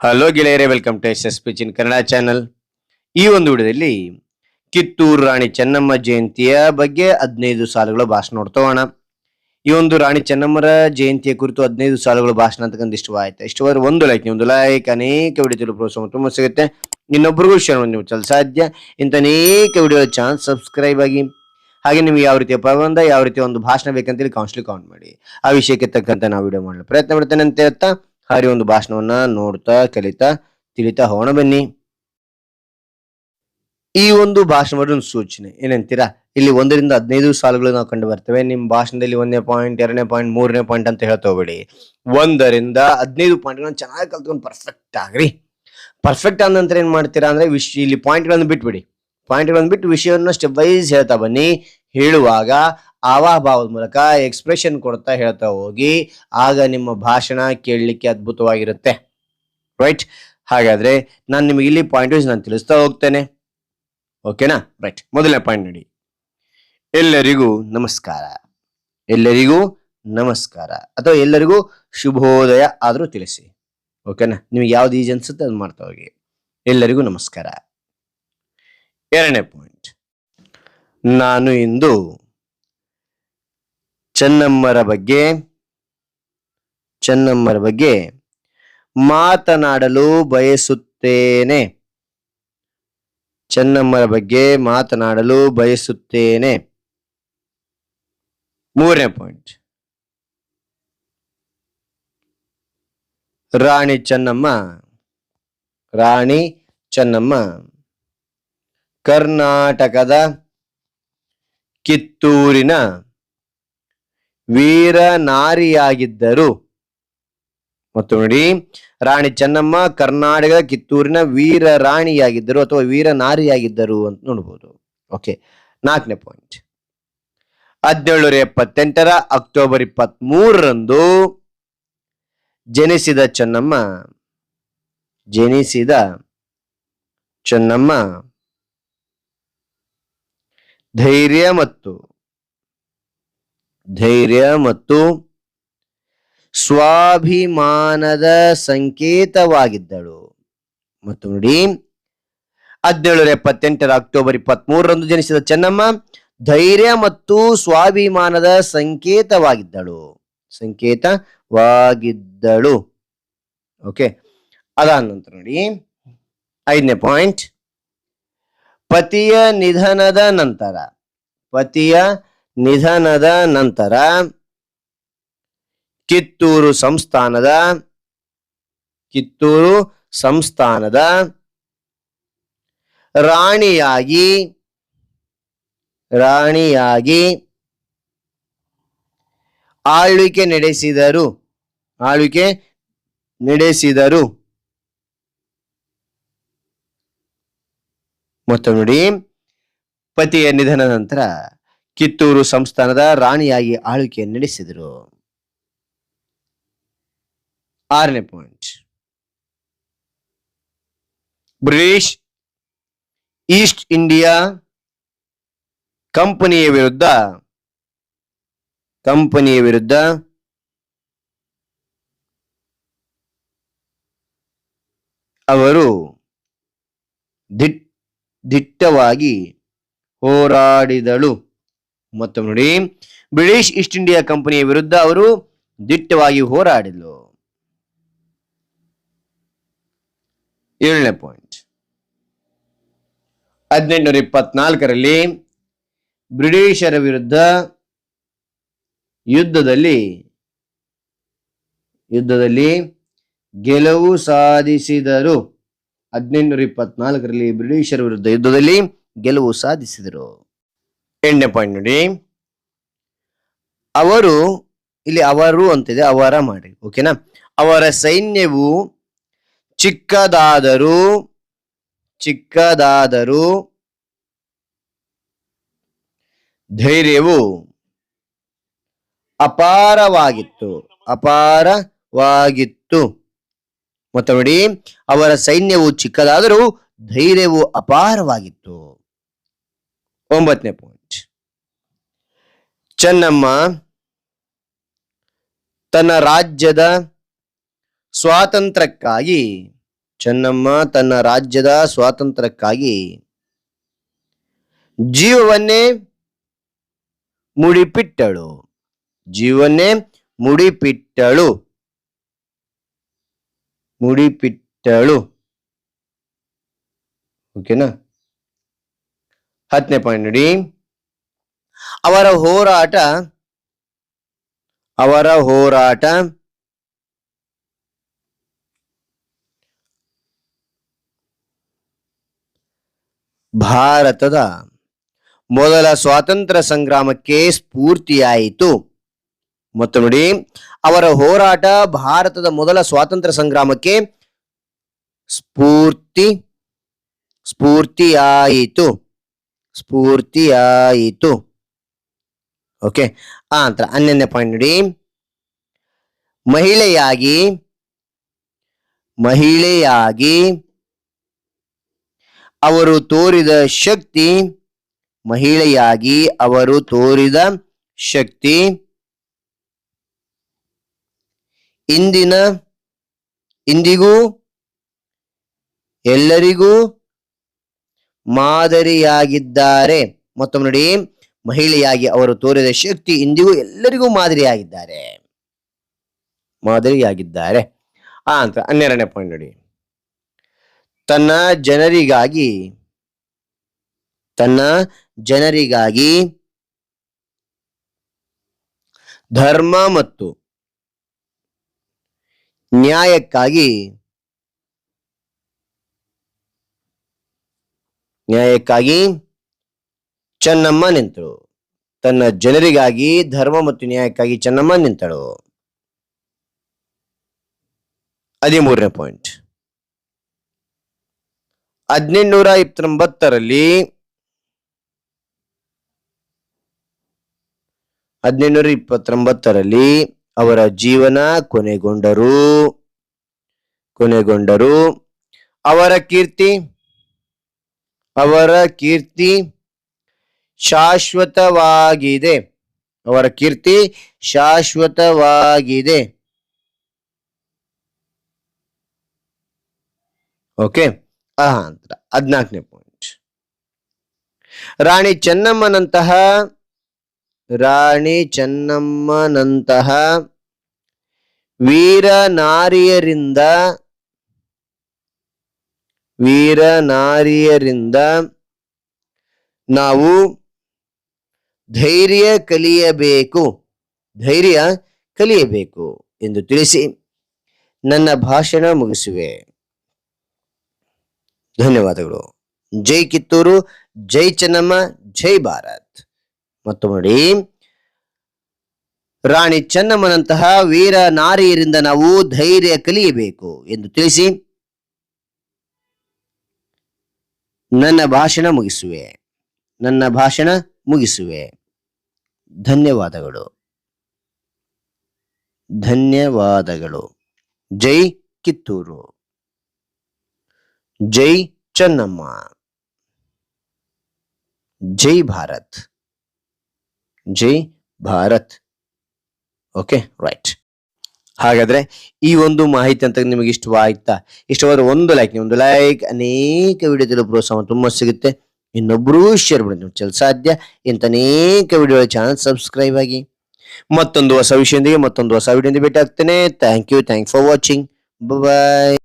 Hello ಗೆಳೆಯರೇ welcome to S S P Chin Kannada channel ಈ ಒಂದು ವಿಡಿಯೋದಲ್ಲಿ ಕಿತ್ತೂರು ರಾಣಿ ಚೆನ್ನಮ್ಮ ಜಯಂತಿಯ ಬಗ್ಗೆ ಹದಿನೈದು ಸಾಲುಗಳ ಭಾಷಣ ನೋಡ್ತೋಣ ಈ ಒಂದು ರಾಣಿ ಚೆನ್ನಮ್ಮರ ಜಯಂತಿಯ ಕುರಿತು ಹದಿನೈದು ಸಾಲುಗಳು ಭಾಷಣ ಅಂತಕ್ಕಂಥ ಇಷ್ಟವಾಯ್ತು. ಇಷ್ಟವಾದ್ರೆ ಒಂದು ಲೈಕ್ ಒಂದು ಲೈಕ್ ಅನೇಕ ವಿಡಿಯೋ ಪ್ರೋತ್ಸಾಹ ತುಂಬ ಸಿಗುತ್ತೆ. ಇನ್ನೊಬ್ಬರಿಗೂ ಶೇರ್ ಮಾಡಿ ನೀವು ಚಲ ಸಾಧ್ಯ. ಇಂಥ ಅನೇಕ ವಿಡಿಯೋ ಚಾನಲ್ ಸಬ್ಸ್ಕ್ರೈಬ್ ಆಗಿ. ಹಾಗೆ ನಿಮ್ಗೆ ಯಾವ ರೀತಿಯ ಪ್ರಬಂಧ ಯಾವ ರೀತಿಯ ಒಂದು ಭಾಷಣ ಬೇಕಂತೇಳಿ ಕೌನ್ಸಿಲಿ ಕೌಂಟ್ ಮಾಡಿ. ಆ ವಿಷಯಕ್ಕೆ ತಕ್ಕಂತ ನಾವು ವಿಡಿಯೋ ಮಾಡಲು ಪ್ರಯತ್ನ ಮಾಡ್ತೇನೆ ಅಂತ ಹೇಳ್ತಾ ಹಾರಿ ಒಂದು ಭಾಷಣವನ್ನ ನೋಡ್ತಾ, ಕಲಿತಾ, ತಿಳಿತಾ ಹೋಗೋಣ ಬನ್ನಿ. ಈ ಒಂದು ಭಾಷಣದ ಒಂದು ಸೂಚನೆ ಏನಂತೀರಾ? ಇಲ್ಲಿ ಒಂದರಿಂದ ಹದಿನೈದು ಸಾಲುಗಳು ನಾವು ಕಂಡು ಬರ್ತೇವೆ. ನಿಮ್ಮ ಭಾಷಣದಲ್ಲಿ ಒಂದೇ ಪಾಯಿಂಟ್ ಎರಡನೇ ಪಾಯಿಂಟ್ ಮೂರನೇ ಪಾಯಿಂಟ್ ಅಂತ ಹೇಳ್ತಾ ಹೋಗ್ಬೇಡಿ. ಒಂದರಿಂದ ಹದಿನೈದು ಪಾಯಿಂಟ್ಗಳನ್ನ ಚೆನ್ನಾಗಿ ಕಲ್ತ್ಕೊಂಡು ಪರ್ಫೆಕ್ಟ್ ಆಗ್ರಿ. ಪರ್ಫೆಕ್ಟ್ ಆದ ನಂತರ ಏನ್ ಮಾಡ್ತೀರಾ ಅಂದ್ರೆ ವಿಷಯ ಇಲ್ಲಿ ಪಾಯಿಂಟ್ಗಳನ್ನು ಬಿಟ್ಬಿಡಿ. ಪಾಯಿಂಟ್ಗಳನ್ನು ಬಿಟ್ಟು ವಿಷಯವನ್ನ ಸ್ಟೆಪ್ ವೈಸ್ ಹೇಳ್ತಾ ಬನ್ನಿ. ಹೇಳುವಾಗ ಆವಾಭಾವದ ಮೂಲಕ ಎಕ್ಸ್ಪ್ರೆಷನ್ ಕೊಡ್ತಾ ಹೇಳ್ತಾ ಹೋಗಿ, ಆಗ ನಿಮ್ಮ ಭಾಷಣ ಕೇಳಲಿಕ್ಕೆ ಅದ್ಭುತವಾಗಿರುತ್ತೆ. ರೈಟ್ ಹಾಗಾದ್ರೆ ನಾನು ನಿಮಗೆ ಇಲ್ಲಿ ಪಾಯಿಂಟ್ ವೈಸ್ ನಾನು ತಿಳಿಸ್ತಾ ಹೋಗ್ತೇನೆ. ಓಕೆನಾ ರೈಟ್ ಮೊದಲನೇ ಪಾಯಿಂಟ್ ನೋಡಿ. ಎಲ್ಲರಿಗೂ ನಮಸ್ಕಾರ. ಎಲ್ಲರಿಗೂ ನಮಸ್ಕಾರ. ಅಥವಾ ಎಲ್ಲರಿಗೂ ಶುಭೋದಯ ಆದರೂ ತಿಳಿಸಿ. ಓಕೆನಾ ನಿಮಗೆ ಯಾವ್ದು ಈಜಿ ಅನ್ಸುತ್ತೆ ಅದು ಮಾಡ್ತಾ ಹೋಗಿ. ಎಲ್ಲರಿಗೂ ನಮಸ್ಕಾರ. ಎರಡನೇ ಪಾಯಿಂಟ್ ನಾನು ಇಂದು ಚೆನ್ನಮ್ಮರ ಬಗ್ಗೆ ಚೆನ್ನಮ್ಮರ ಬಗ್ಗೆ ಮಾತನಾಡಲು ಬಯಸುತ್ತೇನೆ. ಚೆನ್ನಮ್ಮರ ಬಗ್ಗೆ ಮಾತನಾಡಲು ಬಯಸುತ್ತೇನೆ. ಮೂರನೇ ಪಾಯಿಂಟ್ ರಾಣಿ ಚೆನ್ನಮ್ಮ ರಾಣಿ ಚೆನ್ನಮ್ಮ, ಕರ್ನಾಟಕದ ಕಿತ್ತೂರಿನ ವೀರ ನಾರಿಯಾಗಿದ್ದರು. ಮತ್ತು ನೋಡಿ, ರಾಣಿ ಚೆನ್ನಮ್ಮ ಕರ್ನಾಟಕದ ಕಿತ್ತೂರಿನ ವೀರ ರಾಣಿಯಾಗಿದ್ದರು ಅಥವಾ ವೀರ ನಾರಿಯಾಗಿದ್ದರು ಅಂತ ನೋಡ್ಬೋದು. ಓಕೆ, ನಾಲ್ಕನೇ ಪಾಯಿಂಟ್ ಹದಿನೇಳುನೂರ ಎಪ್ಪತ್ತೆಂಟರ ಅಕ್ಟೋಬರ್ ಇಪ್ಪತ್ತ್ ಮೂರರಂದು ಜನಿಸಿದ ಚೆನ್ನಮ್ಮ ಜನಿಸಿದ ಚೆನ್ನಮ್ಮ ಧೈರ್ಯ ಮತ್ತು ಧೈರ್ಯ ಮತ್ತು ಸ್ವಾಭಿಮಾನದ ಸಂಕೇತವಾಗಿದ್ದಳು. ಮತ್ತು ನೋಡಿ, ಹದಿನೇಳರ ಎಪ್ಪತ್ತೆಂಟರ ಅಕ್ಟೋಬರ್ ಇಪ್ಪತ್ತ್ ಮೂರರಂದು ಜನಿಸಿದ ಚೆನ್ನಮ್ಮ ಧೈರ್ಯ ಮತ್ತು ಸ್ವಾಭಿಮಾನದ ಸಂಕೇತವಾಗಿದ್ದಳು. ಸಂಕೇತವಾಗಿದ್ದಳು. ಓಕೆ, ಅದಾದ ನಂತರ ನೋಡಿ, ಐದನೇ ಪಾಯಿಂಟ್, ಪತಿಯ ನಿಧನದ ನಂತರ, ಪತಿಯ ನಿಧನದ ನಂತರ ಕಿತ್ತೂರು ಸಂಸ್ಥಾನದ ಕಿತ್ತೂರು ಸಂಸ್ಥಾನದ ರಾಣಿಯಾಗಿ ರಾಣಿಯಾಗಿ ಆಳ್ವಿಕೆ ನಡೆಸಿದರು ಆಳ್ವಿಕೆ ನಡೆಸಿದರು. ಮತ್ತು ನೋಡಿ, ಪತಿಯ ನಿಧನ ನಂತರ ಕಿತ್ತೂರು ಸಂಸ್ಥಾನದ ರಾಣಿಯಾಗಿ ಆಳ್ವಿಕೆ ನಡೆಸಿದರು. ಆರನೇ ಪಾಯಿಂಟ್ ಬ್ರಿಟಿಷ್ ಈಸ್ಟ್ ಇಂಡಿಯಾ ಕಂಪನಿಯ ವಿರುದ್ಧ ಕಂಪನಿಯ ವಿರುದ್ಧ ಅವರು ದಿಟ್, ದಿಟ್ಟವಾಗಿ ಹೋರಾಡಿದಳು. ಮತ್ತು ನೋಡಿ. ಬ್ರಿಟಿಷ್ ಈಸ್ಟ್ ಇಂಡಿಯಾ ಕಂಪನಿಯ ವಿರುದ್ಧ ಅವರು ದಿಟ್ಟವಾಗಿ ಹೋರಾಡಿದ್ಲು. ಏಳನೇ ಪಾಯಿಂಟ್. ಹದಿನೆಂಟುನೂರ ಇಪ್ಪತ್ನಾಲ್ಕರಲ್ಲಿ ಬ್ರಿಟಿಷರ ವಿರುದ್ಧ ಯುದ್ಧದಲ್ಲಿ ಯುದ್ಧದಲ್ಲಿ ಗೆಲುವು ಸಾಧಿಸಿದರು. ಹದಿನೆಂಟುನೂರ ಇಪ್ಪತ್ನಾಲ್ಕರಲ್ಲಿ ಬ್ರಿಟಿಷರ ವಿರುದ್ಧ ಯುದ್ಧದಲ್ಲಿ ಗೆಲುವು ಸಾಧಿಸಿದರು. ಎಂಟನೇ ಪಾಯಿಂಟ್ ನೋಡಿ. ಅವರು, ಇಲ್ಲಿ ಅವರು ಅಂತಿದೆ, ಅವರ ಮಾಡಿ ಓಕೆನಾ ಅವರ ಸೈನ್ಯವು ಚಿಕ್ಕದಾದರೂ ಚಿಕ್ಕದಾದರೂ ಧೈರ್ಯವು ಅಪಾರವಾಗಿತ್ತು ಅಪಾರವಾಗಿತ್ತು. ಮತ್ತು ನೋಡಿ, ಅವರ ಸೈನ್ಯವು ಚಿಕ್ಕದಾದರೂ ಧೈರ್ಯವು ಅಪಾರವಾಗಿತ್ತು. ಒಂಬತ್ತನೇ ಪಾಯಿಂಟ್ ಚೆನ್ನಮ್ಮ ತನ್ನ ರಾಜ್ಯದ ಸ್ವಾತಂತ್ರ್ಯಕ್ಕಾಗಿ, ಚೆನ್ನಮ್ಮ ತನ್ನ ರಾಜ್ಯದ ಸ್ವಾತಂತ್ರ್ಯಕ್ಕಾಗಿ ಜೀವವನ್ನೇ ಮುಡಿಪಿಟ್ಟಳು. ಜೀವನ್ನೇ ಮುಡಿಪಿಟ್ಟಳು. ಮುಡಿಪಿಟ್ಟಳು. ಓಕೆನಾ ಹತ್ತನೇ ಪಾಯಿಂಟ್ ನೋಡಿ. ಅವರ ಹೋರಾಟ ಅವರ ಹೋರಾಟ, ಭಾರತದ ಮೊದಲ ಸ್ವಾತಂತ್ರ್ಯ ಸಂಗ್ರಾಮಕ್ಕೆ ಸ್ಫೂರ್ತಿಯಾಯಿತು. ಮತ್ತು ನೋಡಿ, ಅವರ ಹೋರಾಟ ಭಾರತದ ಮೊದಲ ಸ್ವಾತಂತ್ರ್ಯ ಸಂಗ್ರಾಮಕ್ಕೆ ಸ್ಫೂರ್ತಿ, ಸ್ಫೂರ್ತಿಯಾಯಿತು. ಸ್ಫೂರ್ತಿಯಾಯಿತು. ಓಕೆ ಆ ನಂತರ ಹನ್ನೊಂದನೇ ಪಾಯಿಂಟ್ ನೋಡಿ. ಮಹಿಳೆಯಾಗಿ ಮಹಿಳೆಯಾಗಿ ಅವರು ತೋರಿದ ಶಕ್ತಿ, ಮಹಿಳೆಯಾಗಿ ಅವರು ತೋರಿದ ಶಕ್ತಿ, ಇಂದಿನ, ಇಂದಿಗೂ, ಎಲ್ಲರಿಗೂ ಮಾದರಿಯಾಗಿದ್ದಾರೆ. ಮತ್ತೊಮ್ಮೆ ನೋಡಿ, ಮಹಿಳೆಯಾಗಿ ಅವರು ತೋರಿದ ಶಕ್ತಿ ಇಂದಿಗೂ ಎಲ್ಲರಿಗೂ ಮಾದರಿಯಾಗಿದ್ದಾರೆ. ಮಾದರಿಯಾಗಿದ್ದಾರೆ. ಆ ಅಂತ ಹನ್ನೆರಡನೇ ಪಾಯಿಂಟ್ ನೋಡಿ. ತನ್ನ ಜನರಿಗಾಗಿ ತನ್ನ ಜನರಿಗಾಗಿ ಧರ್ಮ ಮತ್ತು ನ್ಯಾಯಕ್ಕಾಗಿ ನ್ಯಾಯಕ್ಕಾಗಿ ಚೆನ್ನಮ್ಮ ನಿಂತಳು ತನ್ನ ಜನರಿಗಾಗಿ ಧರ್ಮ ಮತ್ತು ನ್ಯಾಯಕ್ಕಾಗಿ ಚೆನ್ನಮ್ಮ ನಿಂತಳು. ಹದಿಮೂರನೇ ಪಾಯಿಂಟ್. ಹದಿನೆಂಟುನೂರ ಇಪ್ಪತ್ತೊಂಬತ್ತರಲ್ಲಿ ಹದಿನೆಂಟುನೂರ ಇಪ್ಪತ್ತೊಂಬತ್ತರಲ್ಲಿ ಅವರ ಜೀವನ ಕೊನೆಗೊಂಡರು. ಕೊನೆಗೊಂಡರು. ಅವರ ಕೀರ್ತಿ ಅವರ ಕೀರ್ತಿ ಶಾಶ್ವತವಾಗಿದೆ. ಅವರ ಕೀರ್ತಿ ಶಾಶ್ವತವಾಗಿದೆ. ಓಕೆ ಅಂತ ಹದಿನಾಲ್ಕನೇ ಪಾಯಿಂಟ್ ರಾಣಿ ಚೆನ್ನಮ್ಮನಂತಹ ರಾಣಿ ಚೆನ್ನಮ್ಮನಂತಹ ವೀರ ನಾರಿಯರಿಂದ ವೀರ ನಾರಿಯರಿಂದ ನಾವು ಧೈರ್ಯ ಕಲಿಯಬೇಕು. ಧೈರ್ಯ ಕಲಿಯಬೇಕು ಎಂದು ತಿಳಿಸಿ ನನ್ನ ಭಾಷಣ ಮುಗಿಸುವೆ. ಧನ್ಯವಾದಗಳು. ಜೈ ಕಿತ್ತೂರು, ಜೈ ಚನ್ನಮ್ಮ, ಜೈ ಭಾರತ್. ಮತ್ತು ನೋಡಿ, ರಾಣಿ ಚೆನ್ನಮ್ಮನಂತಹ ವೀರ ನಾರಿಯರಿಂದ ನಾವು ಧೈರ್ಯ ಕಲಿಯಬೇಕು ಎಂದು ತಿಳಿಸಿ ನನ್ನ ಭಾಷಣ ಮುಗಿಸುವೆ. ನನ್ನ ಭಾಷಣ ಮುಗಿಸುವೆ. ಧನ್ಯವಾದಗಳು. ಧನ್ಯವಾದಗಳು. ಜೈ ಕಿತ್ತೂರು. ಜೈ ಚನ್ನಮ್ಮ. ಜೈ ಭಾರತ್. ಜೈ ಭಾರತ್. ಓಕೆ ರೈಟ್ ಹಾಗಾದ್ರೆ ಈ ಒಂದು ಮಾಹಿತಿ ಅಂತ ನಿಮಗೆ ಇಷ್ಟವಾಯ್ತಾ? ಇಷ್ಟವಾದ ಒಂದು ಲೈಕ್ ಒಂದು ಲೈಕ್ ಅನೇಕ ವಿಡಿಯೋದಲ್ಲಿ ಪ್ರೋತ್ಸಾಹ ತುಂಬ ಸಿಗುತ್ತೆ. ಇನ್ನೊಬ್ರು ಶೇರ್ ಮಾಡಿ ಚಲ್ ಸಾಧ್ಯ. ಇಂಥ ಅನೇಕ ವಿಡಿಯೋ ಚಾನಲ್ ಸಬ್ಸ್ಕ್ರೈಬ್ ಆಗಿ. ಮತ್ತೊಂದು ಹೊಸ ವಿಷಯದೊಂದಿಗೆ, ಮತ್ತೊಂದು ಹೊಸ ವಿಡಿಯೋದಿಂದ ಭೇಟಿ ಆಗ್ತೇನೆ thank you thank for watching bye